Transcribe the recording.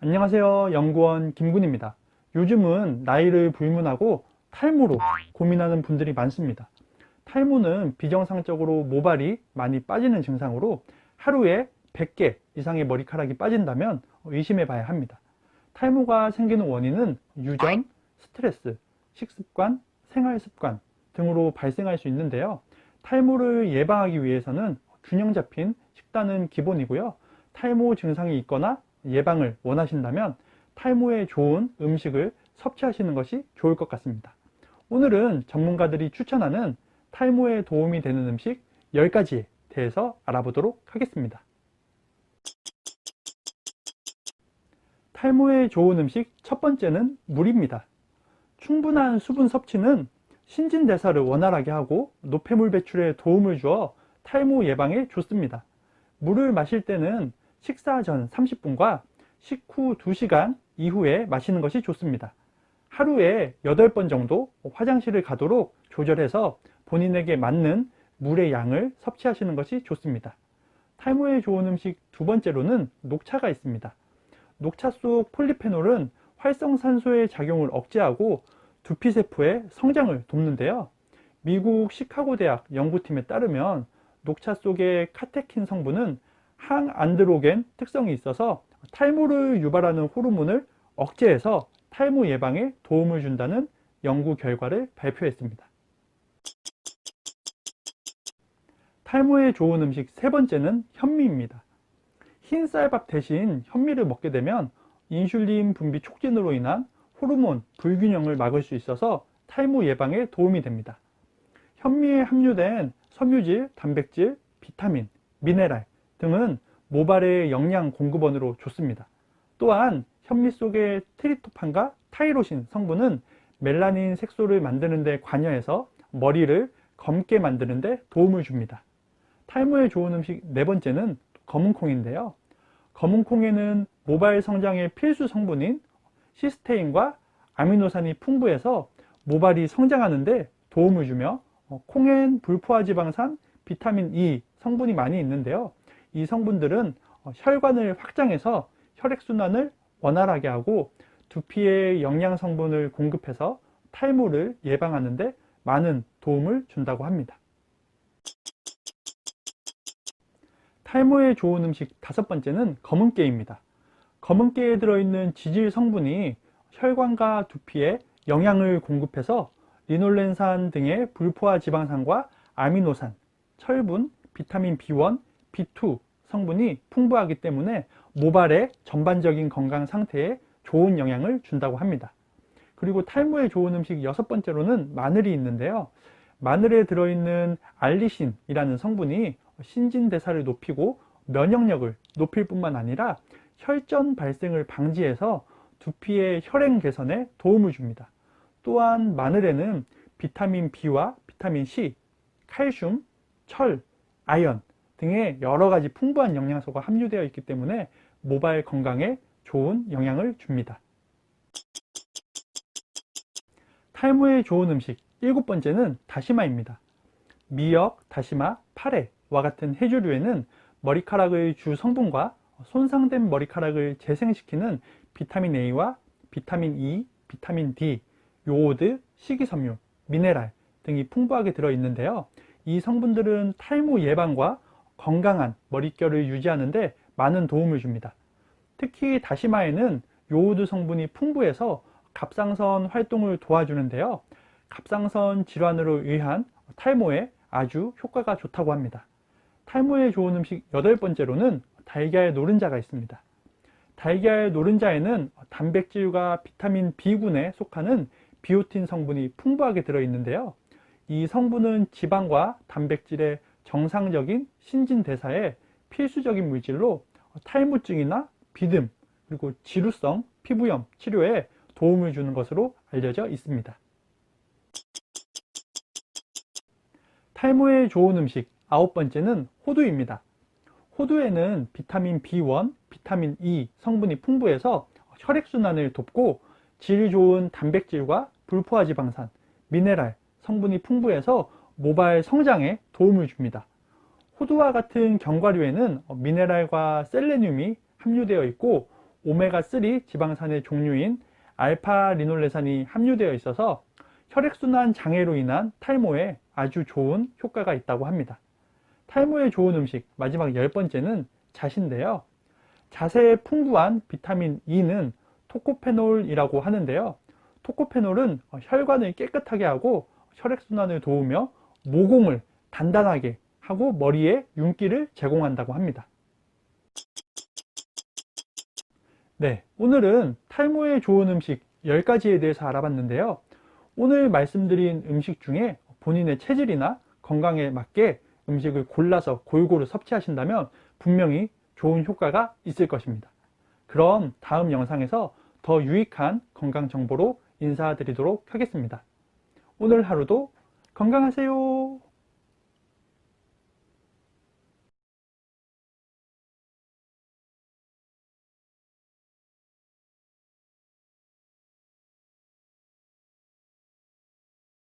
안녕하세요. 연구원 김군입니다. 요즘은 나이를 불문하고 탈모로 고민하는 분들이 많습니다. 탈모는 비정상적으로 모발이 많이 빠지는 증상으로 하루에 100개 이상의 머리카락이 빠진다면 의심해 봐야 합니다. 탈모가 생기는 원인은 유전, 스트레스, 식습관, 생활습관 등으로 발생할 수 있는데요. 탈모를 예방하기 위해서는 균형 잡힌 식단은 기본이고요. 탈모 증상이 있거나 예방을 원하신다면 탈모에 좋은 음식을 섭취하시는 것이 좋을 것 같습니다. 오늘은 전문가들이 추천하는 탈모에 도움이 되는 음식 10가지에 대해서 알아보도록 하겠습니다. 탈모에 좋은 음식 첫 번째는 물입니다. 충분한 수분 섭취는 신진대사를 원활하게 하고 노폐물 배출에 도움을 주어 탈모 예방에 좋습니다. 물을 마실 때는 식사 전 30분과 식후 2시간 이후에 마시는 것이 좋습니다. 하루에 8번 정도 화장실을 가도록 조절해서 본인에게 맞는 물의 양을 섭취하시는 것이 좋습니다. 탈모에 좋은 음식 두 번째로는 녹차가 있습니다. 녹차 속 폴리페놀은 활성산소의 작용을 억제하고 두피세포의 성장을 돕는데요. 미국 시카고 대학 연구팀에 따르면 녹차 속의 카테킨 성분은 항안드로겐 특성이 있어서 탈모를 유발하는 호르몬을 억제해서 탈모 예방에 도움을 준다는 연구 결과를 발표했습니다. 탈모에 좋은 음식 세 번째는 현미입니다. 흰 쌀밥 대신 현미를 먹게 되면 인슐린 분비 촉진으로 인한 호르몬 불균형을 막을 수 있어서 탈모 예방에 도움이 됩니다. 현미에 함유된 섬유질, 단백질, 비타민, 미네랄 등은 모발의 영양 공급원으로 좋습니다. 또한 현미 속의 트리토판과 타이로신 성분은 멜라닌 색소를 만드는 데 관여해서 머리를 검게 만드는 데 도움을 줍니다. 탈모에 좋은 음식 네 번째는 검은콩인데요. 검은콩에는 모발 성장의 필수 성분인 시스테인과 아미노산이 풍부해서 모발이 성장하는데 도움을 주며 어, 콩엔 불포화 지방산, 비타민 E 성분이 많이 있는데요. 이 성분들은 어, 혈관을 확장해서 혈액순환을 원활하게 하고 두피에 영양 성분을 공급해서 탈모를 예방하는 데 많은 도움을 준다고 합니다. 탈모에 좋은 음식 다섯 번째는 검은깨입니다. 검은깨에 들어있는 지질 성분이 혈관과 두피에 영양을 공급해서 리놀렌산 등의 불포화 지방산과 아미노산, 철분, 비타민 B1, B2 성분이 풍부하기 때문에 모발의 전반적인 건강 상태에 좋은 영향을 준다고 합니다. 그리고 탈모에 좋은 음식 여섯 번째로는 마늘이 있는데요. 마늘에 들어있는 알리신이라는 성분이 신진대사를 높이고 면역력을 높일 뿐만 아니라 혈전 발생을 방지해서 두피의 혈행 개선에 도움을 줍니다. 또한 마늘에는 비타민 B와 비타민 C, 칼슘, 철, 아연 등의 여러 가지 풍부한 영양소가 함유되어 있기 때문에 모발 건강에 좋은 영향을 줍니다. 탈모에 좋은 음식 일곱 번째는 다시마입니다. 미역, 다시마, 파래와 같은 해조류에는 머리카락의 주 성분과 손상된 머리카락을 재생시키는 비타민 A와 비타민 E, 비타민 D, 요오드, 식이섬유, 미네랄 등이 풍부하게 들어있는데요. 이 성분들은 탈모 예방과 건강한 머릿결을 유지하는데 많은 도움을 줍니다. 특히 다시마에는 요오드 성분이 풍부해서 갑상선 활동을 도와주는데요. 갑상선 질환으로 의한 탈모에 아주 효과가 좋다고 합니다. 탈모에 좋은 음식 여덟 번째로는 달걀 노른자가 있습니다. 달걀 노른자에는 단백질과 비타민 B군에 속하는 비오틴 성분이 풍부하게 들어있는데요. 이 성분은 지방과 단백질의 정상적인 신진대사에 필수적인 물질로 탈모증이나 비듬, 그리고 지루성 피부염 치료에 도움을 주는 것으로 알려져 있습니다. 탈모에 좋은 음식 아홉 번째는 호두입니다. 호두에는 비타민 B1, 비타민 E 성분이 풍부해서 혈액순환을 돕고 질 좋은 단백질과 불포화 지방산, 미네랄 성분이 풍부해서 모발 성장에 도움을 줍니다. 호두와 같은 견과류에는 미네랄과 셀레늄이 함유되어 있고 오메가3 지방산의 종류인 알파 리놀레산이 함유되어 있어서 혈액순환 장애로 인한 탈모에 아주 좋은 효과가 있다고 합니다. 탈모에 좋은 음식 마지막 열 번째는 잣인데요. 잣에 풍부한 비타민 E는 토코페놀이라고 하는데요. 토코페놀은 혈관을 깨끗하게 하고 혈액순환을 도우며 모공을 단단하게 하고 머리에 윤기를 제공한다고 합니다. 네, 오늘은 탈모에 좋은 음식 10가지에 대해서 알아봤는데요. 오늘 말씀드린 음식 중에 본인의 체질이나 건강에 맞게 음식을 골라서 골고루 섭취하신다면 분명히 좋은 효과가 있을 것입니다. 그럼 다음 영상에서 더 유익한 건강 정보로 인사드리도록 하겠습니다. 오늘 하루도 건강하세요.